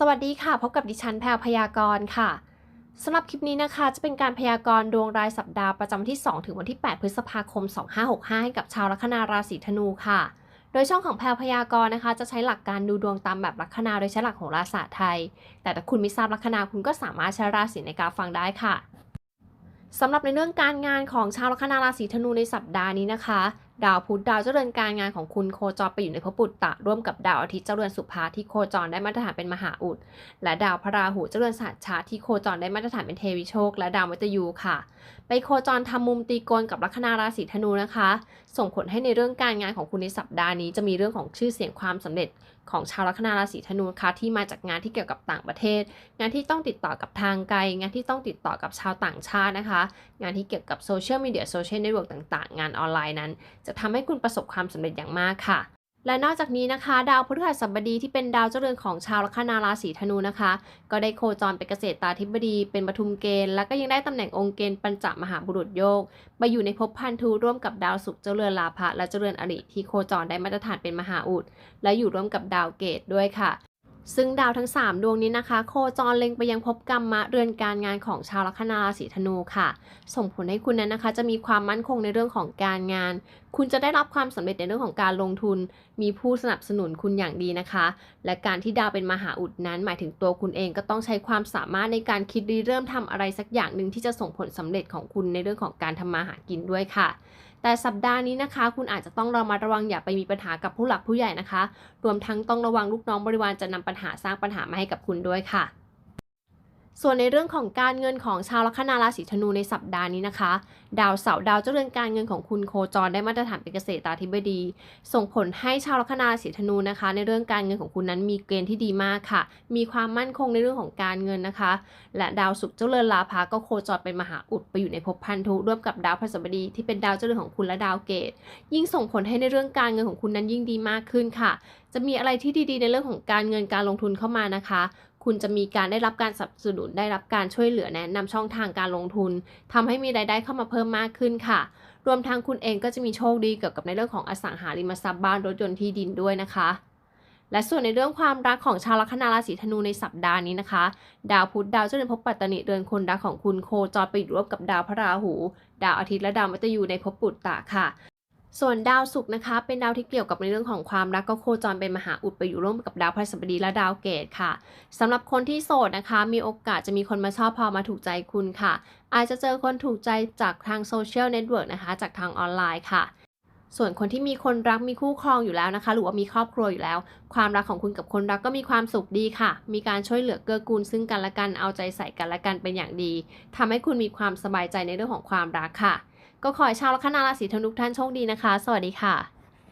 สวัสดีค่ะ พบกับดิฉันแพรวพยากรณ์ค่ะสำหรับคลิปนี้นะคะ จะเป็นการพยากรณ์ดวงรายสัปดาห์ประจำวันที่ 2 ถึงวันที่ 8 พฤษภาคม 2565 ให้กับชาวลัคนาราศีธนูค่ะ โดยช่องของแพรวพยากรณ์นะคะ จะใช้หลักการดูดวงตามแบบลัคนาโดยใช้หลักโหราศาสตร์ไทย แต่ถ้าคุณไม่ทราบลัคนาคุณก็สามารถใช้ราศีในการฟังได้ค่ะสำหรับในเรื่องการงานของชาวลัคนาราศีธนูในสัปดาห์นี้นะคะ ดาวพุธดาวเจริญการงานของคุณโคจรไปอยู่ในภพปุตตะร่วมกับดาวอาทิตย์เจริญสุภาที่โคจรได้มาตรฐานเป็นมหาอุด และดาวพระราหูเจริญสัจชาที่โคจรได้มาตรฐานเป็นเทวิโชค และดาวมัตยูค่ะ ไปโคจรทำมุมตีโกนกับลัคนาราศีธนูนะคะ ส่งผลให้ในเรื่องการงานของคุณในสัปดาห์นี้ จะมีเรื่องของชื่อเสียงความสำเร็จของชาวลัคนาราศีธนูค่ะที่มาจากงานที่เกี่ยวกับต่างประเทศ งานที่ต้องติดต่อกับทางไกล งานที่ต้องติดต่อกับชาวต่างชาตินะคะ งานที่เกี่ยวกับโซเชียลมีเดียโซเชียลเน็ตเวิร์กต่างๆ งานออนไลน์นั้น จะทำให้คุณประสบความสำเร็จอย่างมากค่ะ และนอกจากนี้นะคะ ดาวพฤหัสบดีที่เป็นดาวเจริญของชาวลัคนาราศีธนูนะคะ ก็ได้โคจรเป็นเกษตรตาธิบดี เป็นปทุมเกณฑ์และก็ยังได้ตำแหน่งองค์เกณฑ์ปัญจมหาบุรุษโยกไปอยู่ในภพพันธุร่วมกับดาวศุกร์เจริญลาภะและเจริญอริที่โคจรได้มาตรฐานเป็นมหาอุด และอยู่ร่วมกับดาวเกตด้วยค่ะ ซึ่งดาวทั้ง 3 ดวงนี้นะคะ โคจรเล็งไปยังภพกรรมะเรือนการงานของชาวลัคนาราศีธนูค่ะ ส่งผลให้คุณนั้นนะคะ จะมีความมั่นคงในเรื่องของการงาน คุณจะได้รับความสำเร็จในเรื่องของการลงทุน มีผู้สนับสนุนคุณอย่างดีนะคะ และการที่ดาวเป็นมหาอุดนั้น หมายถึงตัวคุณเองก็ต้องใช้ความสามารถในการคิดริเริ่มทำอะไรสักอย่างหนึ่งที่จะส่งผลสำเร็จของคุณในเรื่องของการทำมาหากินด้วยค่ะแต่สัปดาห์นี้นะคะ คุณอาจจะต้องระมัดระวังอย่าไปมีปัญหากับผู้หลักผู้ใหญ่นะคะ รวมทั้งต้องระวังลูกน้องบริวารจะนำปัญหาสร้างปัญหามาให้กับคุณด้วยค่ะ ส่วนในเรื่องของการเงินของชาวลัคนาราศีธนูในสัปดาห์นี้นะคะ ดาวเสาร์ดาวเจริญการเงินของคุณโคจรได้มาตรฐานเป็นเกษตรตาธิบดี ส่งผลให้ชาวลัคนาราศีธนูนะคะ ในเรื่องการเงินของคุณนั้นมีเกณฑ์ที่ดีมากค่ะ มีความมั่นคงในเรื่องของการเงินนะคะ และดาวศุกร์เจริญลาภะก็โคจรเป็นมหาอุดไปอยู่ในภพพันธุร่วมกับดาวพฤหัสบดีที่เป็นดาวเจริญของคุณและดาวเกตยิ่งส่งผลให้ในเรื่องการเงินของคุณนั้นยิ่งดีมากขึ้นค่ะ จะมีอะไรที่ดีๆ ในเรื่องของการเงินการลงทุนเข้ามานะคะ คุณจะมีการได้รับการสนับสนุนได้รับการช่วยเหลือแนะนำช่องทางการลงทุนทำให้มีรายได้เข้ามาเพิ่มมากขึ้นค่ะ รวมทั้งคุณเองก็จะมีโชคดีเกี่ยวกับในเรื่องของอสังหาริมทรัพย์บ้านรถยนต์ที่ดินด้วยนะคะ และส่วนในเรื่องความรักของชาวลัคนาราศีธนูในสัปดาห์นี้นะคะ ดาวพุธดาวเจริญภพปัตตนิเรือนคนรักของคุณโคจรไปอยู่ร่วมกับดาวพระราหู ดาวอาทิตย์และดาวมัตยูในภพปุตตะค่ะ ส่วนดาวศุกร์นะคะ เป็นดาวที่เกี่ยวกับในเรื่องของความรักก็โคจรเป็นมหาอุดไปอยู่ร่วมกับดาวพฤหัสบดีและดาวเกตค่ะสำหรับคนที่โสดนะคะ มีโอกาสจะมีคนมาชอบพอมาถูกใจคุณค่ะ อาจจะเจอคนถูกใจจากทางโซเชียลเน็ตเวิร์กนะคะ จากทางออนไลน์ค่ะ ส่วนคนที่มีคนรักมีคู่ครองอยู่แล้วนะคะ หรือว่ามีครอบครัวอยู่แล้ว ความรักของคุณกับคนรักก็มีความสุขดีค่ะ มีการช่วยเหลือเกื้อกูลซึ่งกันและกันเอาใจใส่กันและกันเป็นอย่างดีทำให้คุณมีความสบายใจในเรื่องของความรักค่ะ ก็ขอให้ชาวลัคนาราศีธนูทุกท่านโชคดีนะคะ สวัสดีค่ะ